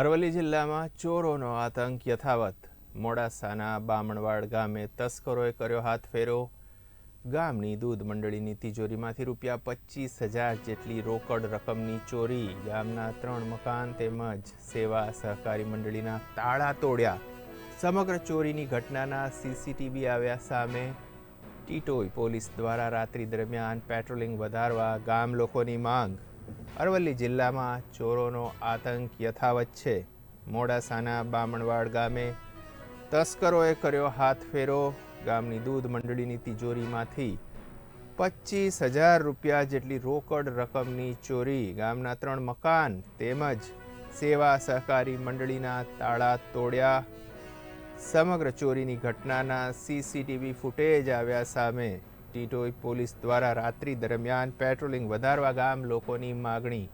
અરવલ્લી જિલ્લામાં ચોરોનો આતંક યથાવત. મોડાસાના બામણવાડ ગામે તસ્કરોએ કર્યો હાથ ફેરો. ગામની દૂધ મંડળીની તિજોરીમાંથી રૂપિયા પચીસ હજાર જેટલી રોકડ રકમની ચોરી. ગામના ત્રણ મકાન તેમજ સેવા સહકારી મંડળીના તાળા તોડ્યા. સમગ્ર ચોરીની ઘટનાના સીસીટીવી આવ્યા સામે. ટીટોઈ પોલીસ દ્વારા રાત્રિ દરમિયાન પેટ્રોલિંગ વધારવા ગામ લોકોની માંગ. અરવલ્લી જિલ્લામાં ચોરોનો આતંક યથાવત છે. મોડાસાના બામણવાડ ગામે તસ્કરોએ કર્યો હાથફેરો ગામની દૂધ મંડળીની તિજોરીમાંથી પચીસ હજાર રૂપિયા જેટલી રોકડ રકમની ચોરી. ગામના ત્રણ મકાન તેમજ સેવા સહકારી મંડળીના તાળા તોડ્યા. સમગ્ર ચોરીની ઘટનાના સીસીટીવી ફૂટેજ આવ્યા સામે ટીટોઈ પોલીસ દ્વારા રાત્રિ દરમિયાન પેટ્રોલિંગ વધારવા ગામ લોકોની માગણી.